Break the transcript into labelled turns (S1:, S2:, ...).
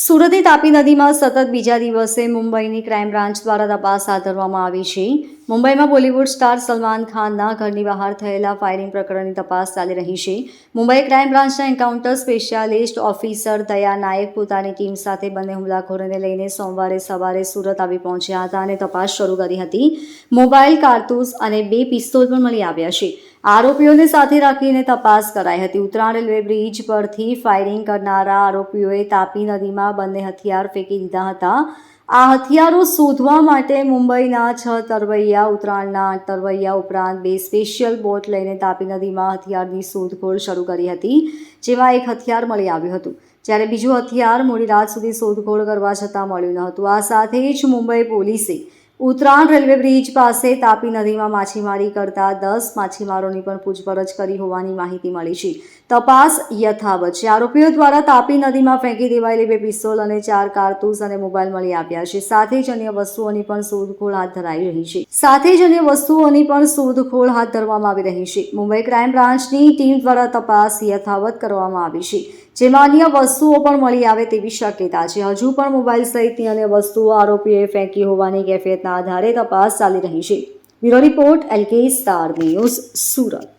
S1: સુરતની તાપી નદીમાં સતત બીજા દિવસે મુંબઈની ક્રાઇમ બ્રાન્ચ દ્વારા તપાસ હાથ ધરવામાં આવી છે. મુંબઈમાં બોલિવૂડ સ્ટાર સલમાન ખાનના ઘરની બહાર થયેલા ફાયરિંગ પ્રકરણની તપાસ ચાલી રહી છે. મુંબઈ ક્રાઇમ બ્રાન્ચના encounter specialist officer Daya Nayak પોતાની ટીમ સાથે બંને હુમલાખોરોને લઈને સોમવારે સવારે સુરત આવી પહોંચ્યા હતા અને તપાસ શરૂ કરી હતી. મોબાઈલ, કારતૂસ અને બે પિસ્તોલ પણ મળી આવ્યા છે. આરોપીઓને સાથે રાખીને તપાસ કરાઈ હતી. ઉત્તરાયણ રેલવે બ્રિજ પરથી ફાયરિંગ કરનારા આરોપીઓએ તાપી નદીમાં બંને હથિયાર ફેંકી દીધા હતા. આ હથિયારો શોધવા માટે મુંબઈના છ તરવૈયા, ઉત્તરાયણના તરવૈયા ઉપરાંત બે સ્પેશિયલ બોટ લઈને તાપી નદીમાં હથિયારની શોધખોળ શરૂ કરી હતી, જેમાં એક હથિયાર મળી આવ્યું હતું. જ્યારે બીજું હથિયાર મોડી રાત સુધી શોધખોળ કરવા છતાં મળ્યું ન હતું. આ સાથે જ મુંબઈ પોલીસે ઉત્તરાયણ રેલવે બ્રિજ પાસે તાપી નદીમાં માછીમારી કરતા દસ માછીમારોની પણ પૂછપરછ કરી હોવાની માહિતી મળી છે. તપાસ યથાવત છે. આરોપીઓ દ્વારા તાપી નદીમાં ફેંકી દેવાયેલી બે પિસ્તોલ અને ચાર કારતૂસ અને મોબાઈલ મળી આપ્યા છે. સાથે જ અન્ય વસ્તુઓની પણ શોધખોળ હાથ ધરાઈ રહી છે. સાથે જ અન્ય વસ્તુઓની પણ શોધખોળ હાથ ધરવામાં આવી રહી છે. મુંબઈ ક્રાઇમ બ્રાન્ચની ટીમ દ્વારા તપાસ યથાવત કરવામાં આવી છે. જેમાં અન્ય વસ્તુઓ પણ મળી આવે તેવી શક્યતા છે. હજુ પણ મોબાઈલ સહિતની અન્ય વસ્તુઓ આરોપીએ ફેંકી હોવાની કેફિયતના આધારે તપાસ ચાલી રહી છે. Bureau report L K star news Surat.